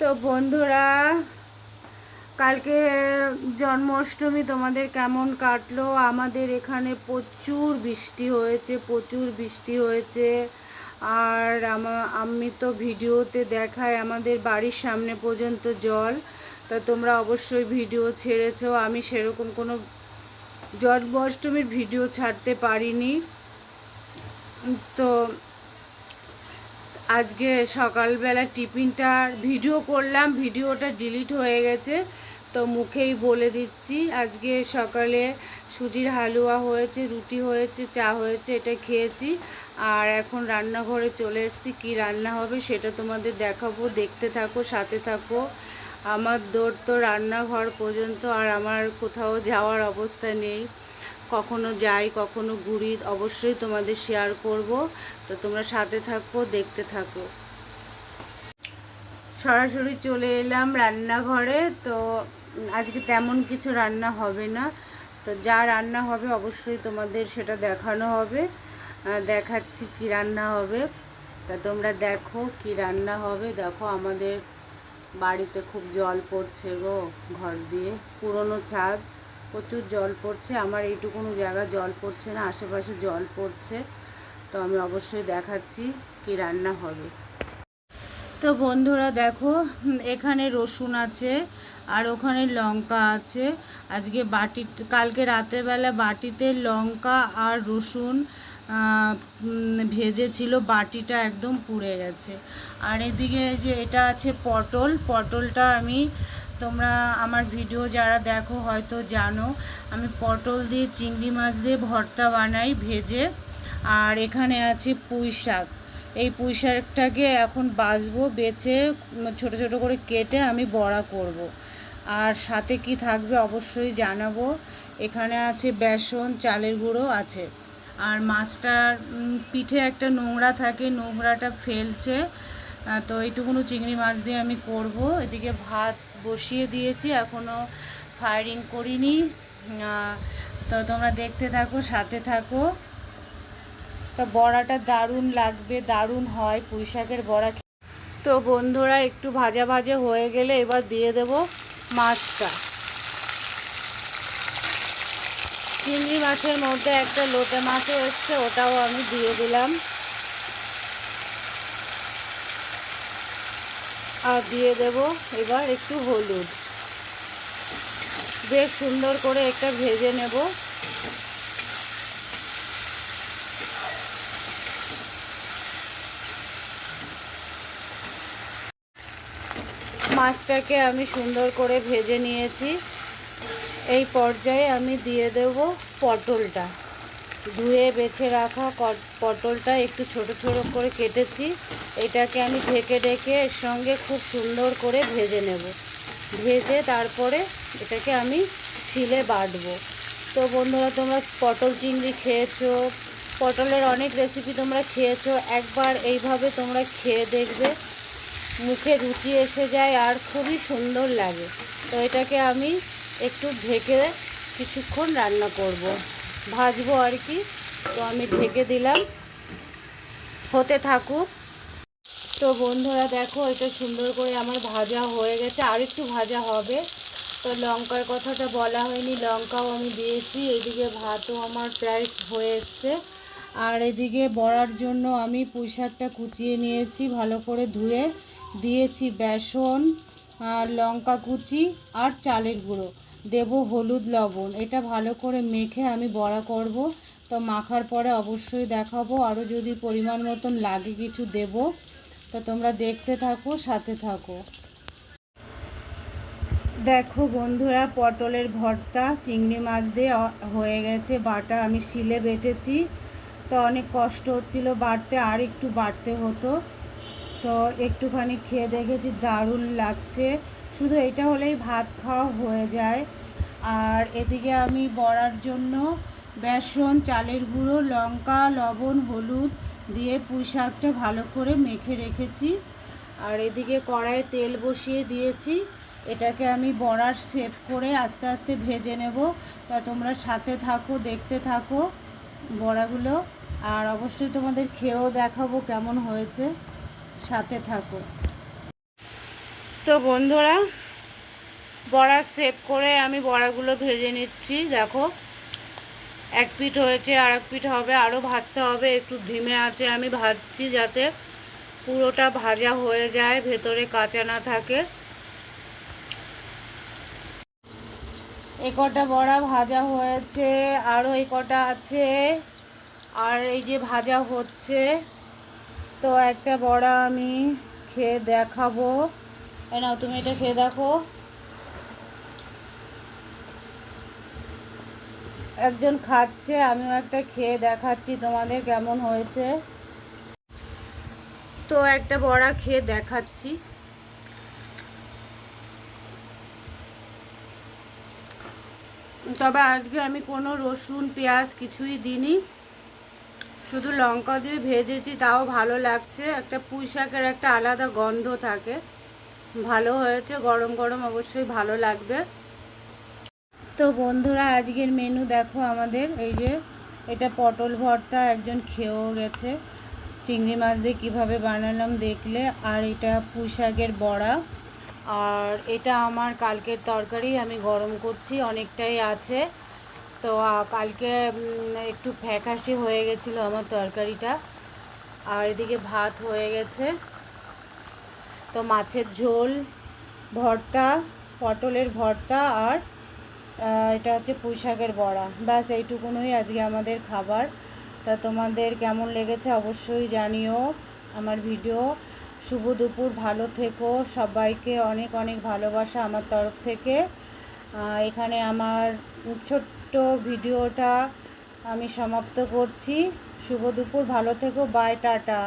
তো বন্ধুরা, কালকে জন্মাষ্টমী তোমাদের কেমন কাটলো? আমাদের এখানে প্রচুর বৃষ্টি হয়েছে, প্রচুর বৃষ্টি হয়েছে। আর আমা- তো ভিডিওতে দেখাই আমাদের বাড়ির সামনে পর্যন্ত জল। তা তোমরা অবশ্যই ভিডিও ছেড়েছো। আমি সেরকম কোনো জন্মাষ্টমীর ভিডিও ছাড়তে পারিনি। তো আজকে সকালবেলা টিফিনটা ভিডিও করলাম, ভিডিওটা ডিলিট হয়ে গেছে, তো মুখেই বলে দিচ্ছি, আজকে সকালে সুজির হালুয়া হয়েছে, রুটি হয়েছে, চা হয়েছে, এটা খেয়েছি, আর এখন রান্নাঘরে চলে এসেছি, কী রান্না হবে সেটা তোমাদের দেখাবো, দেখতে থাকো, সাথে থাকো, আমার দৌড় তো রান্নাঘর পর্যন্ত আর আমার কোথাও যাওয়ার অবস্থা নেই। কখনো যাই, কখনো ঘুরি, অবশ্যই তোমাদের শেয়ার করব। তো তোমরা সাথে থাকো, দেখতে থাকো। সরাসরি চলে এলাম রান্নাঘরে। তো আজকে তেমন কিছু রান্না হবে না। তো যা রান্না হবে অবশ্যই তোমাদের সেটা দেখানো হবে। দেখাচ্ছি কি রান্না হবে। তা তোমরা দেখো কি রান্না হবে। দেখো আমাদের বাড়িতে খুব জল পড়ছে গো, ঘর দিয়ে। পুরনো ছাদ। প্রচুর জল পড়ছে, আমার এইটুকুনো জায়গা জল পড়ছে না, আশেপাশে জল পড়ছে। তো আমি অবশ্যই দেখাচ্ছি কি রান্না হবে। তো বন্ধুরা দেখো, এখানে রসুন আছে আর ওখানে লঙ্কা আছে। আজকে বাটি, কালকে রাতেরবেলা বাটিতে লঙ্কা আর রসুন ভেজেছিল, বাটিটা একদম পুড়ে গেছে। আর এদিকে যে এটা আছে পটল, পটলটা আমি তোমরা আমার ভিডিও যারা দেখো হয়তো জানো, আমি পটল দিয়ে, চিংড়ি মাছ দিয়ে ভর্তা বানাই ভেজে। আর এখানে আছে পুঁই শাক। এই পুঁই শাকটাকে এখন বাছবো বেছে, ছোট ছোট করে কেটে আমি বড়া করব। আর সাথে কি থাকবে অবশ্যই জানাব। এখানে আছে বেসন, চালের গুঁড়ো আছে। আর মাছটার পিঠে একটা নোংরা থাকে, নোংরাটা ফেলছে। তো এইটুকুনো চিংড়ি মাছ দিয়ে আমি করব। এদিকে ভাত বসিয়ে দিয়েছি এখনও ফায়ারিং করিনি। তো তোমরা দেখতে থাকো, সাথে থাকো। তো বড়াটা দারুণ লাগবে, দারুণ হয়, পুঁই শাকের বড়া তো বন্ধুরা, একটু ভাজা ভাজা হয়ে গেলে এবার দিয়ে দেব মাছটা। চিংড়ি মাছের মধ্যে একটা লোটে মাছও এসছে, ওটাও আমি দিয়ে দিলাম। আর দিয়ে দেব এবার একটু হলুদ। বেশ সুন্দর করে একটা ভেজে নেব। মাছটাকে আমি সুন্দর করে ভেজে নিয়েছি। এই পর্যায়ে আমি দিয়ে দেব পটলটা। ধুয়ে বেছে রাখা পটলটা একটু ছোট ছোট করে কেটেছি। এটাকে আমি ঢেকে ঢেকে এর সঙ্গে খুব সুন্দর করে ভেজে নেব। ভেজে তারপরে এটাকে আমি শিলে বাটবো। তো বন্ধুরা, তোমরা পটল চিংড়ি খেয়েছো? পটলের অনেক রেসিপি তোমরা খেয়েছো? একবার এইভাবে তোমরা খেয়ে দেখবে। মুখে রুচি এসে যায় আর খুবই সুন্দর লাগে। তো এটাকে আমি একটু ঢেকে কিছুক্ষণ রান্না করব। ভাজবো আর কি। তো আমি ঢেকে দিলাম। হতে থাকুক। তো বন্ধুরা, দেখো, এটা সুন্দর করে আমার ভাজা হয়ে গেছে। আর একটু ভাজা হবে। তো লঙ্কার কথাটা বলা হয়নি। লঙ্কাও আমি দিয়েছি। এদিকে ভাতও আমার প্রায় হয়ে এসছে। আর এদিকে বড়ার জন্য আমি পুঁই শাকটা কুচিয়ে নিয়েছি, ভালো করে ধুয়ে দিয়েছি বেসন আর লঙ্কা কুচি আর চালের গুঁড়ো। দেব হলুদ লবণ। এটা ভালো করে মেখে আমি বড়া করব। তো মাখার পরে অবশ্যই দেখাবো। আরও যদি পরিমাণ মতন লাগে কিছু দেব, তো তোমরা দেখতে থাকো, সাথে থাকো। দেখো বন্ধুরা, পটলের ভর্তা, চিংড়ি মাছ দিয়ে হয়ে গেছে বাটা। আমি শিলে বেটেছি। তো অনেক কষ্ট হচ্ছিল বাড়তে, আর একটু বাড়তে হতো। তো একটুখানি খেয়ে দেখেছি, দারুণ লাগছে। শুধু এটা হলেই ভাত খাওয়া হয়ে যায়। আর এদিকে আমি বড়ার জন্য বেসন, চালের গুঁড়ো, লঙ্কা, লবণ, হলুদ দিয়ে পুঁই শাকটা ভালো করে মেখে রেখেছি। আর এদিকে কড়াইয়ে তেল বসিয়ে দিয়েছি। এটাকে আমি বড়ার সেট করে আস্তে আস্তে ভেজে নেব। তা তোমরা সাথে থাকো, দেখতে থাকো বড়াগুলো। আর অবশ্যই তোমাদের খেয়েও দেখাবো কেমন হয়েছে। সাথে থাকো। তো বন্ধুরা বড়া সেভ করে আমি বড়াগুলো ভেজে নিচ্ছি, দেখো। এক পিঠ হয়েছে আর এক পিঠ হবে আরও ভাজতে হবে, একটু ধিমে আছে, আমি ভাজছি যাতে পুরোটা ভাজা হয়ে যায়, ভেতরে কাঁচা না থাকে। এ কটা বড়া ভাজা হয়েছে আরও এই কটা আছে, আর এই যে ভাজা হচ্ছে, তো একটা বড়া আমি খেয়ে দেখাবো। এ নাও, তুমি এটা খেয়ে দেখো। একজন খাচ্ছে, আমিও একটা খেয়ে দেখাচ্ছি তোমাদের কেমন হয়েছে। তো একটা বড়া খেয়ে দেখাচ্ছি। তবে আজকে আমি কোনো রসুন, পেঁয়াজ কিছুই দিইনি। শুধু লঙ্কা দিয়ে ভেজেছি, তাও ভালো লাগছে। একটা পুঁই শাকের একটা আলাদা গন্ধ থাকে। ভালো হয়েছে, গরম গরম অবশ্যই ভালো লাগবে। তো বন্ধুরা, আজকের মেনু দেখো আমাদের। এই যে, এটা পটল ভর্তা, একজন খেয়েও গেছে। চিংড়ি মাছ দিয়ে কীভাবে বানালাম দেখলে। আর এটা পুঁই শাকের বড়া। আর এটা আমার কালকের তরকারি, আমি গরম করছি, অনেকটাই আছে। তো কালকে একটু ফ্যাকাশি হয়ে গেছিল আমার তরকারিটা। আর এদিকে ভাত হয়ে গেছে। তো মাছের ঝোল, ভর্তা, পটলের ভর্তা আর এটা হচ্ছে পুঁই শাকের বড়া। ব্যাস, এইটুকুনই আজকে আমাদের খাবার। তা তোমাদের কেমন লেগেছে অবশ্যই জানিও আমার ভিডিও। শুভ দুপুর, ভালো থেকো। সবাইকে অনেক অনেক ভালোবাসা আমার তরফ থেকে। এখানে আমার ছোট্ট ভিডিওটা আমি সমাপ্ত করছি। শুভ দুপুর, ভালো থেকো। Bye, tata.